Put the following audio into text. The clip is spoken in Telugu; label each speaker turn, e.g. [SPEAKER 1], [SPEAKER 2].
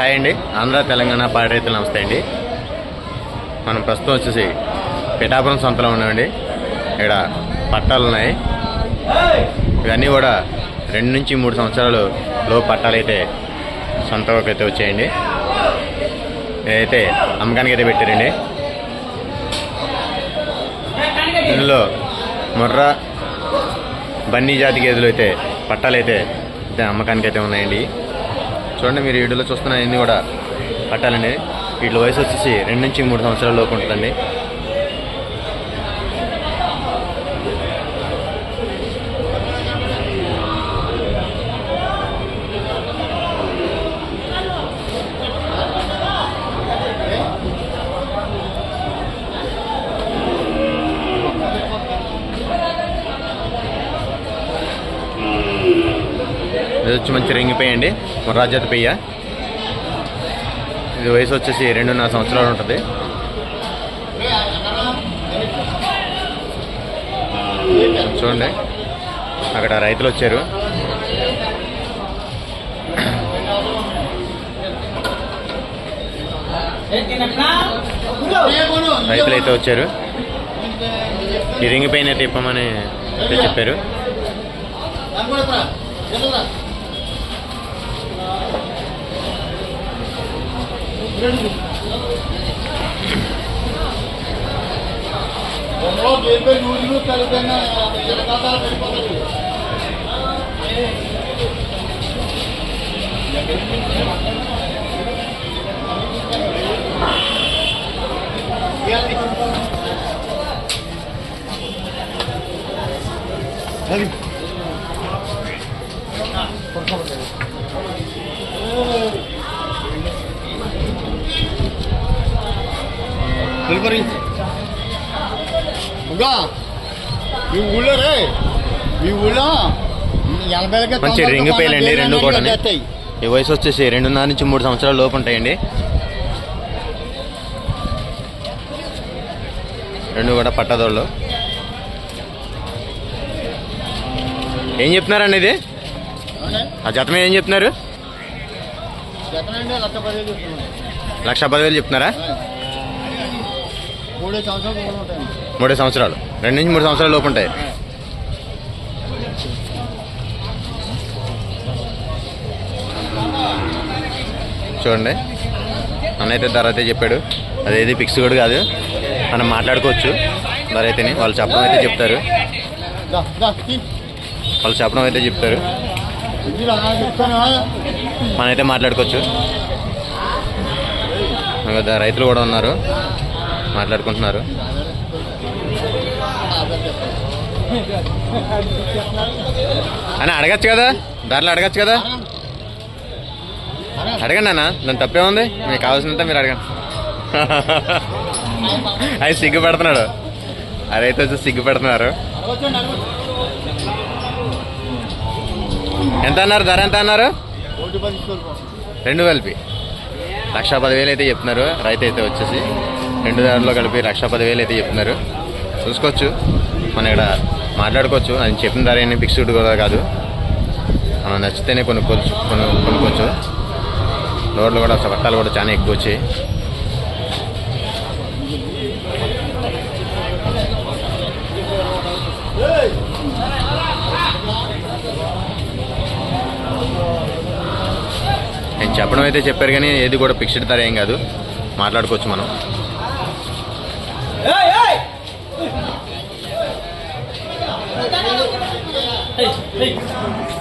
[SPEAKER 1] హాయ్ అండి. ఆంధ్ర తెలంగాణ పాడి రైతులు నమస్తే అండి. మనం ప్రస్తుతం వచ్చేసి పిఠాపురం సంతలో ఉన్నామండి. ఇక్కడ పట్టాలు ఉన్నాయి. ఇవన్నీ కూడా రెండు నుంచి మూడు సంవత్సరాలు లో పట్టాలు అయితే సొంతకు అయితే వచ్చాయండి. ఇదైతే అమ్మకానికి అయితే పెట్టారండి. ఇందులో ముర్ర బన్నీ జాతి గేదెలు అయితే పట్టాలు అయితే అయితే అమ్మకానికి అయితే ఉన్నాయండి. చూడండి మీరు వీడియోలో చూస్తున్న అన్ని కూడా పట్టాలండి వీటి వయసు వచ్చేసి రెండు నుంచి మూడు సంవత్సరాల లోపు ఉంటుందండి. ఇది వచ్చి మంచి రింగిపోయండి. ముర్రాజాతి పెయ్య. ఇది వయసు వచ్చేసి రెండున్నర సంవత్సరాలు ఉంటుంది. చూడండి. అక్కడ రైతులు వచ్చారు. రైతులు అయితే వచ్చారు. ఈ రింగ్ పైన అయితే ఇప్పమని అయితే చెప్పారు
[SPEAKER 2] ఇంకా ఈ ఊళ్ళో రే ఊళ్ళో
[SPEAKER 1] మంచి రింగ్ పేలండి రెండు కూడా ఈ వయసు వచ్చేసి రెండున్నర నుంచి మూడు సంవత్సరాల లోపు ఉంటాయండి. రెండు కూడా పట్టదోళ్ళు. ఏం చెప్తున్నారండి ఇది? ఆ జతం ఏం చెప్తున్నారు?
[SPEAKER 2] లక్ష పదివేలు
[SPEAKER 1] చెప్తున్నారా?
[SPEAKER 2] మూడే సంవత్సరాలు
[SPEAKER 1] రెండు నుంచి మూడు సంవత్సరాల లోపు ఉంటాయి. చూడండి. అన్న అయితే ధర అయితే చెప్పాడు. అదేది ఫిక్స్ కూడా కాదు. మనం మాట్లాడుకోవచ్చు. ధర అయితేనే వాళ్ళు చెప్పడం అయితే చెప్తారు. వాళ్ళు చెప్పడం అయితే చెప్తారు. మనమైతే మాట్లాడుకోవచ్చు. రైతులు కూడా ఉన్నారు. మాట్లాడుకుంటున్నారు. అని అడగచ్చు కదా? దారిలో అడగచ్చు కదా? అడగండి అన్న దాని తప్పే ఉంది. మీకు కావాల్సినంత మీరు అడగండి. అది సిగ్గుపెడుతున్నాడు. అదైతే వచ్చి సిగ్గుపెడుతున్నారు. ఎంత అన్నారు? ధర ఎంత అన్నారు? రెండు కలిపి. లక్ష పదివేలు అయితే చెప్తున్నారు. రైతు అయితే వచ్చేసి. రెండు దాంట్లో కలిపి లక్ష పదివేలు అయితే చెప్తున్నారు. చూసుకోవచ్చు. మనం ఇక్కడ మాట్లాడుకోవచ్చు. అది చెప్పిన ధర ఏమి ఫిక్స్డ్ కూడా కాదు. మనం నచ్చితేనే కొనుక్కోవచ్చు కొను కొనుక్కోవచ్చు. రోడ్లు కూడా పట్టాలు కూడా చాలా ఎక్కువ వచ్చాయి. నేను చెప్పడం అయితే చెప్పారు కానీ ఏది కూడా ఫిక్స్డ్ ధర ఏం కాదు. మాట్లాడుకోవచ్చు మనం. 哎哎！哎哎！